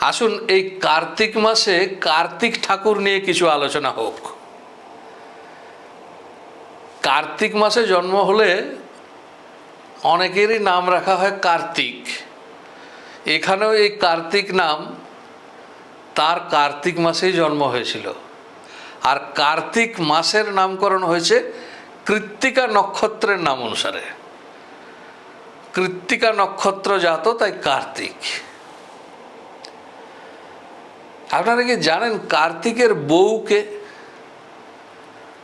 আসুন, এই কার্তিক মাসে কার্তিক ঠাকুর নিয়ে কিছু আলোচনা হোক। কার্তিক মাসে জন্ম হলে অনেকেরই নাম রাখা হয় কার্তিক। এখানেও এই কার্তিক নাম তার কার্তিক মাসেই জন্ম হয়েছিল। আর কার্তিক মাসের নামকরণ হয়েছে কৃত্তিকা নক্ষত্রের নাম অনুসারে। কৃত্তিকা নক্ষত্র জাত, তাই কার্তিক। আপনারা কি জানেন কার্তিকের বউকে?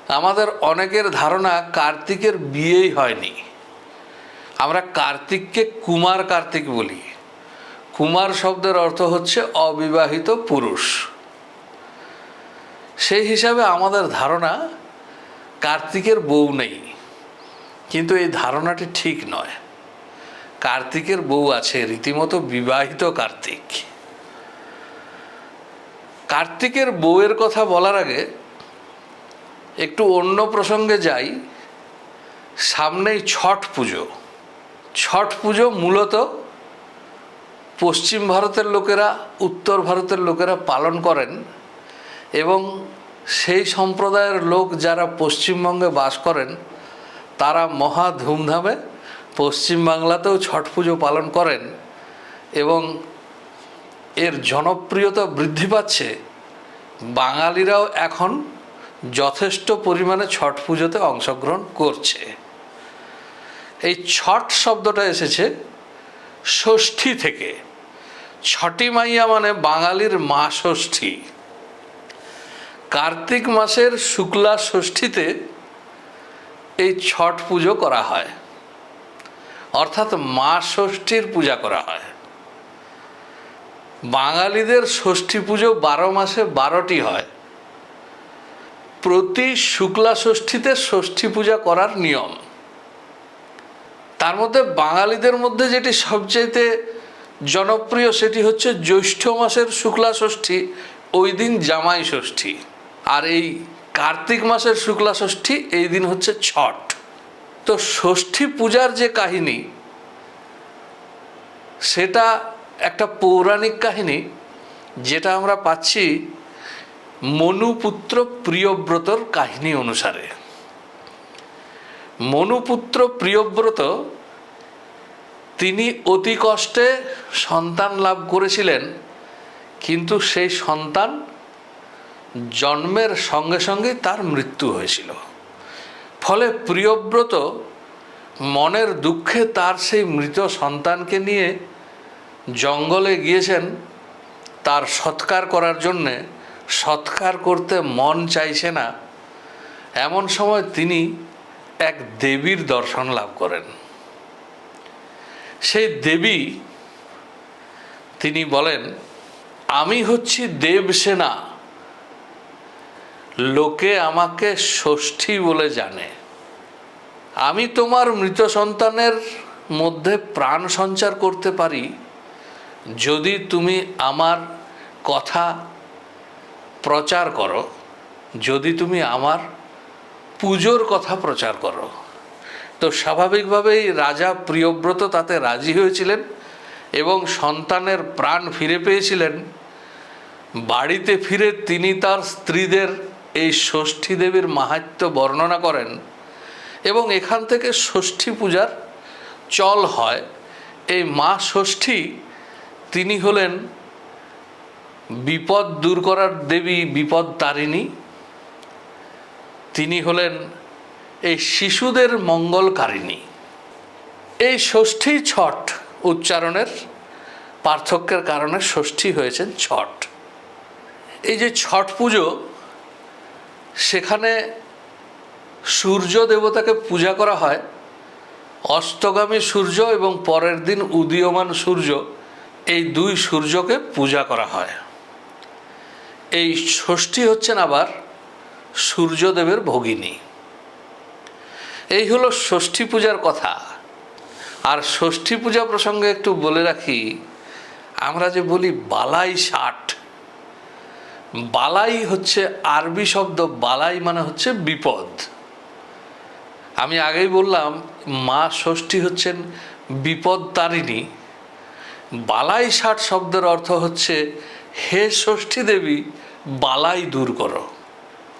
আমাদের অনেকের ধারণা কার্তিকের বিয়েই হয়নি। আমরা কার্তিককে কুমার কার্তিক বলি। কুমার শব্দের অর্থ হচ্ছে অবিবাহিত পুরুষ। সেই হিসাবে আমাদের ধারণা কার্তিকের বউ নেই। কিন্তু এই ধারণাটি ঠিক নয়। কার্তিকের বউ আছে, রীতিমতো বিবাহিত কার্তিক। কার্তিকের বউয়ের কথা বলার আগে একটু অন্য প্রসঙ্গে যাই। সামনেই ছট পুজো। ছট পুজো মূলত পশ্চিম ভারতের লোকেরা, উত্তর ভারতের লোকেরা পালন করেন এবং সেই সম্প্রদায়ের লোক যারা পশ্চিমবঙ্গে বাস করেন, তারা মহা ধুমধামে পশ্চিমবাংলাতেও ছট পুজো পালন করেন এবং এর জনপ্রিয়তা বৃদ্ধি পাচ্ছে। বাঙালিরাও এখন যথেষ্ট পরিমাণে ছট পুজোতে অংশগ্রহণ করছে। এই ছট শব্দটা এসেছে ষষ্ঠী থেকে। ছটি মাইয়া মানে বাঙালির মা ষষ্ঠী। কার্তিক মাসের শুক্লা ষষ্ঠীতে এই ছট পুজো করা হয়। অর্থাৎ মা ষষ্ঠীর পূজা করা হয়। বাঙালিদের ষষ্ঠী পুজো বারো মাসে বারোটি হয়। প্রতি শুক্লা ষষ্ঠীতে ষষ্ঠী পূজা করার নিয়ম। তার মধ্যে বাঙালিদের মধ্যে যেটি সবচেয়ে জনপ্রিয় সেটি হচ্ছে জ্যৈষ্ঠ মাসের শুক্লা ষষ্ঠী, ওই দিন জামাই ষষ্ঠী। আর এই কার্তিক মাসের শুক্লা ষষ্ঠী, এই দিন হচ্ছে ছট। তো ষষ্ঠী পূজার যে কাহিনী, সেটা একটা পৌরাণিক কাহিনী যেটা আমরা পাচ্ছি মনুপুত্র প্রিয়ব্রতর কাহিনী অনুসারে। মনুপুত্র প্রিয়ব্রত তিনি অতি কষ্টে সন্তান লাভ করেছিলেন, কিন্তু সেই সন্তান জন্মের সঙ্গে সঙ্গে তার মৃত্যু হয়েছিল। ফলে প্রিয়ব্রত মনের দুঃখে তার সেই মৃত সন্তানকে নিয়ে জঙ্গলে গিয়েছেন, তার সৎকার করার জন্যে সৎকার করতে মন চাইছে না, এমন সময় তিনি এক দেবীর দর্শন লাভ করেন। সেই দেবী তিনি বলেন, আমি হচ্ছি দেবসেনা। লোকে আমাকে ষষ্ঠী বলে জানে। আমি তোমার মৃত সন্তানের মধ্যে প্রাণ সঞ্চার করতে পারি যদি তুমি আমার কথা প্রচার করো, যদি তুমি আমার পুজোর কথা প্রচার করো, তো স্বাভাবিকভাবেই রাজা প্রিয়ব্রত তাতে রাজি হয়েছিলেন এবং সন্তানের প্রাণ ফিরে পেয়েছিলেন। বাড়িতে ফিরে তিনি তার স্ত্রীদের এই ষষ্ঠী দেবীর মাহাত্ম্য বর্ণনা করেন এবং এখান থেকে ষষ্ঠী পূজার চল হয়। এই মা ষষ্ঠী তিনি হলেন বিপদ দূর করার দেবী বিপদ তারিণী। তিনি হলেন এই শিশুদের মঙ্গলকারিণী। এই ষষ্ঠী ছট উচ্চারণের পার্থক্যের কারণে ষষ্ঠী হয়েছেন ছট। এই যে ছট পুজো, সেখানে সূর্য দেবতাকে পূজা করা হয়। অস্তগামী সূর্য এবং পরের দিন উদীয়মান সূর্য এই দুই সূর্যকে পূজা করা হয়। এই ষষ্ঠী হচ্ছেন আবার সূর্যদেবের ভগিনী। এই হলো ষষ্ঠী পূজার কথা। আর ষষ্ঠী পূজা প্রসঙ্গে একটু বলে রাখি, আমরা যে বলি বালাই ষাট, বালাই হচ্ছে আরবি শব্দ, বালাই মানে হচ্ছে বিপদ। আমি আগেই বললাম, মা ষষ্ঠী হচ্ছেন বিপদ তারিণী বালাই ষাট শব্দের অর্থ হচ্ছে, হে ষষ্ঠী দেবী, বালাই দূর করো।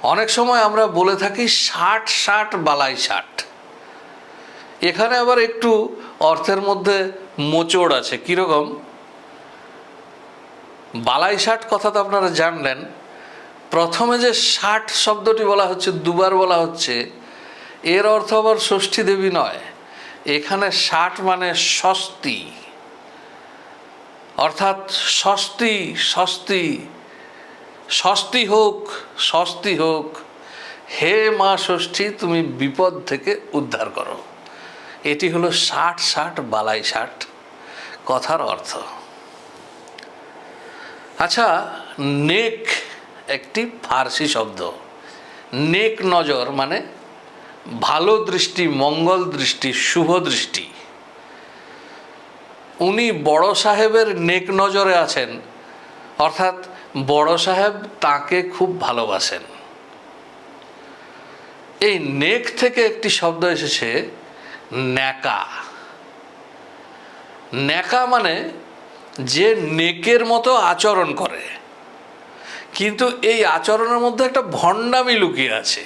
অনেক সময় আমরা বলে থাকি, ষাট ষাট, বালাই ষাট। এখানে আবার একটু অর্থের মধ্যে মোচড় আছে, কীরকম? বালাই ষাট কথা তো আপনারা জানলেন। প্রথমে যে ষাট শব্দটি বলা হচ্ছে, দুবার বলা হচ্ছে, এর অর্থ আবার ষষ্ঠী দেবী নয়। এখানে ষাট মানে স্বস্তি। অর্থাৎ স্বস্তি স্বস্তি স্বস্তি হোক স্বস্তি হোক, হে মা ষষ্ঠী, তুমি বিপদ থেকে উদ্ধার করো। এটি হলো ষাট ষাট বালাই ষাট কথার অর্থ। আচ্ছা নেক একটি ফার্সি শব্দ। নেক নজর মানে ভালো দৃষ্টি, মঙ্গল দৃষ্টি, শুভ দৃষ্টি। উনি বড় সাহেবের নেক নজরে আছেন। অর্থাৎ বড় সাহেব তাকে খুব ভালোবাসেন। এই নেক থেকে একটি শব্দ এসেছে, ন্যাকা। ন্যাকা মানে যে নেকের মতো আচরণ করে। কিন্তু এই আচরণের মধ্যে একটা ভণ্ডামি লুকিয়ে আছে।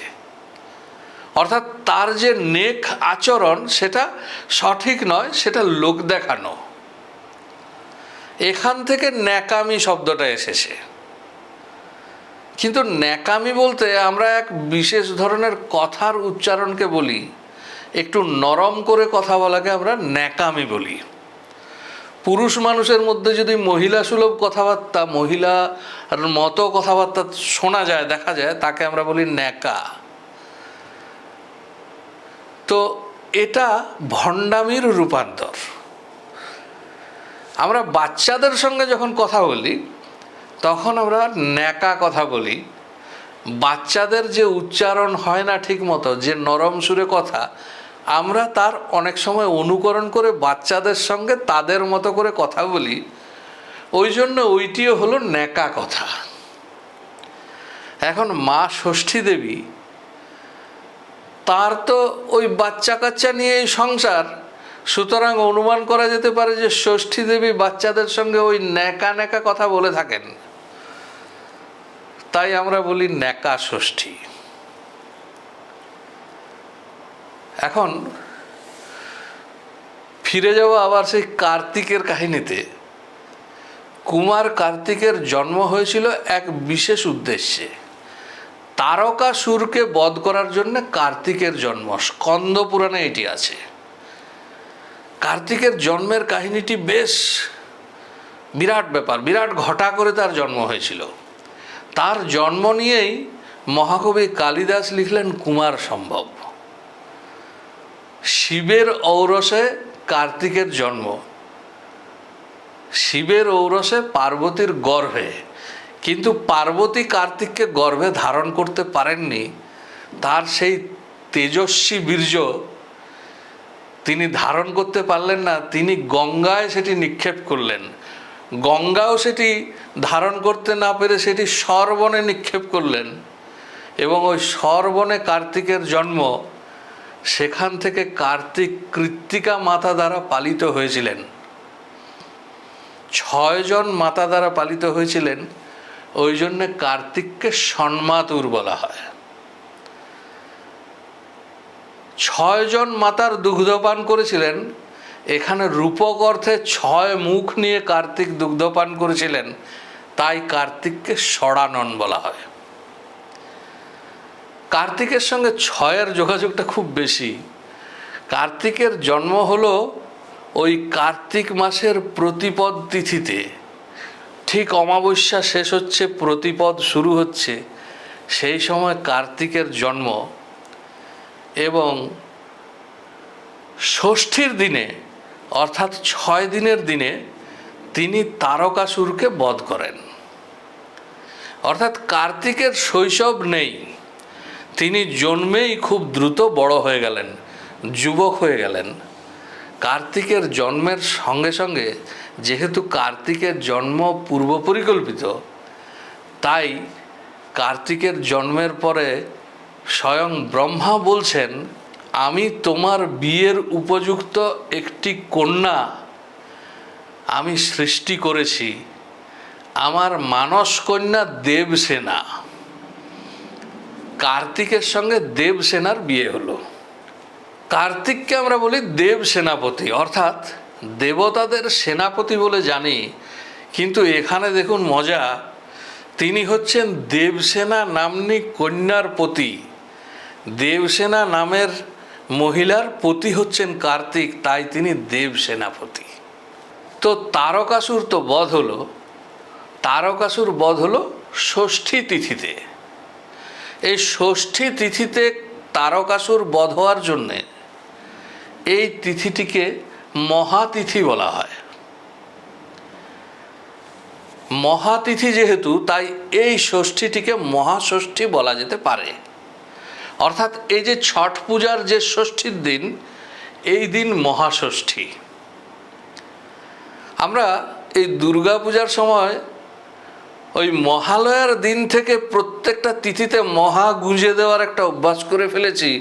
অর্থাৎ তার যে নেক আচরণ, সেটা সঠিক নয়, সেটা লোক দেখানো। এখান থেকে ন্যাকামি শব্দটা এসেছে। কিন্তু ন্যাকামি বলতে আমরা এক বিশেষ ধরনের কথার উচ্চারণকে বলি, একটু নরম করে কথা বলাকে আমরা ন্যাকামি বলি। পুরুষ মানুষের মধ্যে যদি মহিলা সুলভ কথাবার্তা, মহিলার মতো কথাবার্তা শোনা যায়, দেখা যায়, তাকে আমরা বলি ন্যাকা। তো এটা ভণ্ডামির রূপান্তর। আমরা বাচ্চাদের সঙ্গে যখন কথা বলি, তখন আমরা ন্যাকা কথা বলি। বাচ্চাদের যে উচ্চারণ হয় না ঠিক মতো, যে নরম সুরে কথা, আমরা তার অনেক সময় অনুকরণ করে বাচ্চাদের সঙ্গে তাদের মতো করে কথা বলি। ওই জন্য ওইটিও হলো ন্যাকা কথা। এখন মা ষষ্ঠী দেবী, তার তো ওই বাচ্চা কাচ্চা নিয়েই সংসার সুতরাং অনুমান করা যেতে পারে যে ষষ্ঠী দেবী বাচ্চাদের সঙ্গে ওই ন্যাকা ন্যাকা কথা বলে থাকেন। তাই আমরা বলি ন্যাকা ষষ্ঠী। এখন ফিরে যাব আবার সেই কার্তিকের কাহিনীতে। কুমার কার্তিকের জন্ম হয়েছিল এক বিশেষ উদ্দেশ্যে। তারকা সুরকে বধ করার জন্য কার্তিকের জন্ম, স্কন্দ পুরাণে এটি আছে। কার্তিকের জন্মের কাহিনীটি বেশ বিরাট ব্যাপার, বিরাট ঘটা করে তার জন্ম হয়েছিল। তার জন্ম নিয়েই মহাকবি কালিদাস লিখলেন কুমার সম্ভব। শিবের ঔরসে কার্তিকের জন্ম। শিবের ঔরসে পার্বতীর গর্ভে। কিন্তু পার্বতী কার্তিককে গর্ভে ধারণ করতে পারেননি। তার সেই তেজস্বী বীর্য তিনি ধারণ করতে পারলেন না, তিনি গঙ্গায় সেটি নিক্ষেপ করলেন। গঙ্গাও সেটি ধারণ করতে না পেরে সেটি সর্বনে নিক্ষেপ করলেন এবং ওই সর্বনে কার্তিকের জন্ম, সেখান থেকে কার্তিক কৃত্তিকা মাতা দ্বারা পালিত হয়েছিলেন। ছয়জন মাতা দ্বারা পালিত হয়েছিলেন, ওই জন্যে কার্তিককে সন্মাতুর বলা হয়। ছয়জন মাতার দুগ্ধপান করেছিলেন। এখানে রূপক অর্থে ছয় মুখ নিয়ে কার্তিক দুগ্ধপান করেছিলেন। তাই কার্তিককে সড়ানন বলা হয়। কার্তিকের সঙ্গে ছয়ের যোগাযোগটা খুব বেশি। কার্তিকের জন্ম হলো ওই কার্তিক মাসের প্রতিপদ তিথিতে। ঠিক অমাবস্যা শেষ হচ্ছে, প্রতিপদ শুরু হচ্ছে। সেই সময় কার্তিকের জন্ম এবং ষষ্ঠীর দিনে, অর্থাৎ ছয় দিনের দিনে, তিনি তারকাসুরকে বধ করেন। অর্থাৎ কার্তিকের শৈশব নেই। তিনি জন্মেই খুব দ্রুত বড় হয়ে গেলেন, যুবক হয়ে গেলেন। কার্তিকের জন্মের সঙ্গে সঙ্গে, যেহেতু কার্তিকের জন্ম পূর্ব পরিকল্পিত তাই কার্তিকের জন্মের পরে স্বয়ং ব্রহ্মা বলছেন, আমি তোমার বিয়ের উপযুক্ত একটি কন্যা আমি সৃষ্টি করেছি। আমার মানস কন্যা দেবসেনা। কার্তিকের সঙ্গে দেবসেনার বিয়ে হলো। কার্তিককে আমরা বলি দেব সেনাপতি অর্থাৎ দেবতাদের সেনাপতি বলে জানি। কিন্তু এখানে দেখুন মজা, তিনি হচ্ছেন দেবসেনা নামনি কন্যার পতি। দেবসেনা নামের মহিলার পতি হচ্ছেন কার্তিক, তাই তিনি দেবসেনাপতি। তো তারকাসুর তো বধ হলো, তারকাসুর বধ হলো ষষ্ঠী তিথিতে। এই ষষ্ঠী তিথিতে তারকাসুর বধ হওয়ার জন্যে এই তিথিটিকে মহাতিথি বলা হয়। মহাতিথি যেহেতু, তাই এই ষষ্ঠীটিকে মহাষষ্ঠী বলা যেতে পারে। অর্থাৎ এই যে ছট পূজার যে ষষ্ঠীর দিন, এই দিন মহাষষ্ঠী। আমরা এই দুর্গা পূজার সময় ওই মহালয়ার দিন থেকে প্রত্যেকটা তিথিতে মহা গুঁজে দেওয়ার একটা অভ্যাস করে ফেলেছি।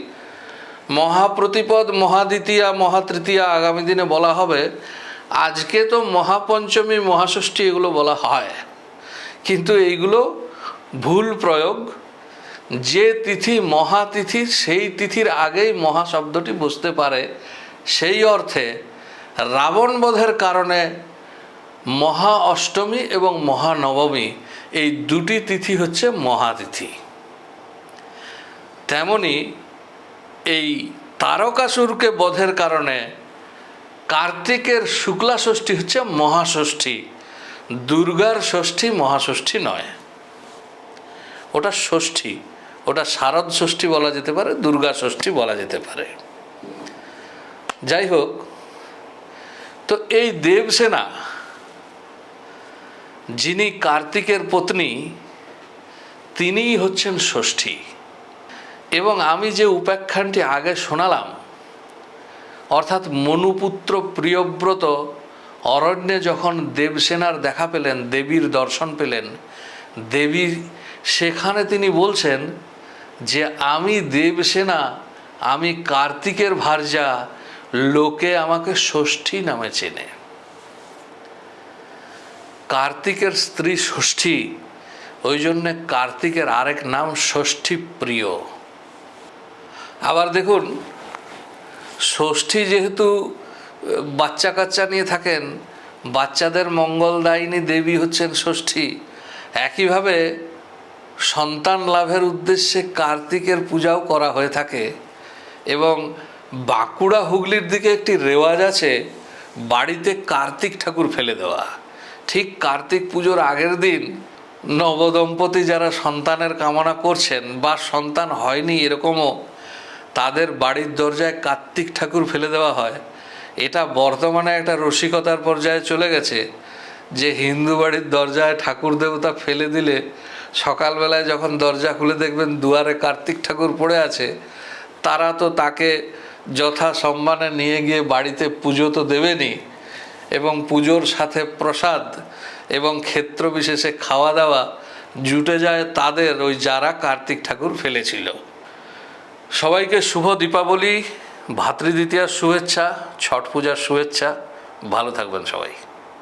মহাপ্রতিপদ, মহাদ্বিতীয়া, মহাতৃতীয়া আগামী দিনে বলা হবে। আজকে তো মহাপঞ্চমী, মহাষষ্ঠী এগুলো বলা হয়। কিন্তু এইগুলো ভুল প্রয়োগ যে তিথি মহাতিথি, সেই তিথির আগেই মহা শব্দটি বসতে পারে। সেই অর্থে রাবণ বধের কারণে মহা অষ্টমী এবং মহানবমী এই দুটি তিথি হচ্ছে মহাতিথি। তেমনি এই তারকাসুরকে বধের কারণে কার্তিকের শুক্লা ষষ্ঠী হচ্ছে মহাষষ্ঠী, দুর্গার ষষ্ঠী মহাষষ্ঠী নয়। ওটা ষষ্ঠী। ওটা শারদ ষষ্ঠী বলা যেতে পারে, দুর্গা ষষ্ঠী বলা যেতে পারে। যাই হোক তো এই দেবসেনা, যিনি কার্তিকের পত্নী, তিনিই হচ্ছেন ষষ্ঠী। এবং আমি যে উপাখ্যানটি আগে শোনালাম, অর্থাৎ মনুপুত্র প্রিয়ব্রত অরণ্যে যখন দেবসেনার দেখা পেলেন, দেবীর দর্শন পেলেন, দেবী সেখানে তিনি বলছেন যে আমি দেবসেনা, আমি কার্তিকের ভার্যা, লোকে আমাকে ষষ্ঠী নামে চেনে। কার্তিকের স্ত্রী ষষ্ঠী ওই জন্যে কার্তিকের আরেক নাম ষষ্ঠী প্রিয় আবার দেখুন, ষষ্ঠী যেহেতু, বাচ্চা কাচ্চা নিয়ে থাকেন, বাচ্চাদের মঙ্গলদায়িনী দেবী হচ্ছেন ষষ্ঠী। একইভাবে সন্তান লাভের উদ্দেশ্যে কার্তিকের পূজাও করা হয়ে থাকে এবং বাঁকুড়া হুগলির দিকে একটি রেওয়াজ আছে, বাড়িতে কার্তিক ঠাকুর ফেলে দেওয়া। ঠিক কার্তিক পুজোর আগের দিন নবদম্পতি যারা সন্তানের কামনা করছেন বা সন্তান হয়নি এরকমও, তাদের বাড়ির দরজায় কার্তিক ঠাকুর ফেলে দেওয়া হয়। এটা বর্তমানে একটা রসিকতার পর্যায়ে চলে গেছে যে হিন্দু বাড়ির দরজায় ঠাকুর দেবতা ফেলে দিলে সকালবেলায় যখন দরজা খুলে দেখবেন দুয়ারে কার্তিক ঠাকুর পড়ে আছে, তারা তো তাকে যথা সম্মানে নিয়ে গিয়ে বাড়িতে পুজো তো দেবেনি এবং পুজোর সাথে প্রসাদ এবং ক্ষেত্র বিশেষে খাওয়া দাওয়া জুটে যায় তাদের ওই যারা কার্তিক ঠাকুর ফেলেছিল। সবাইকে শুভ দীপাবলি, ভাতৃদ্বিতীয়ার শুভেচ্ছা, ছট পূজার শুভেচ্ছা, ভালো থাকবেন সবাই।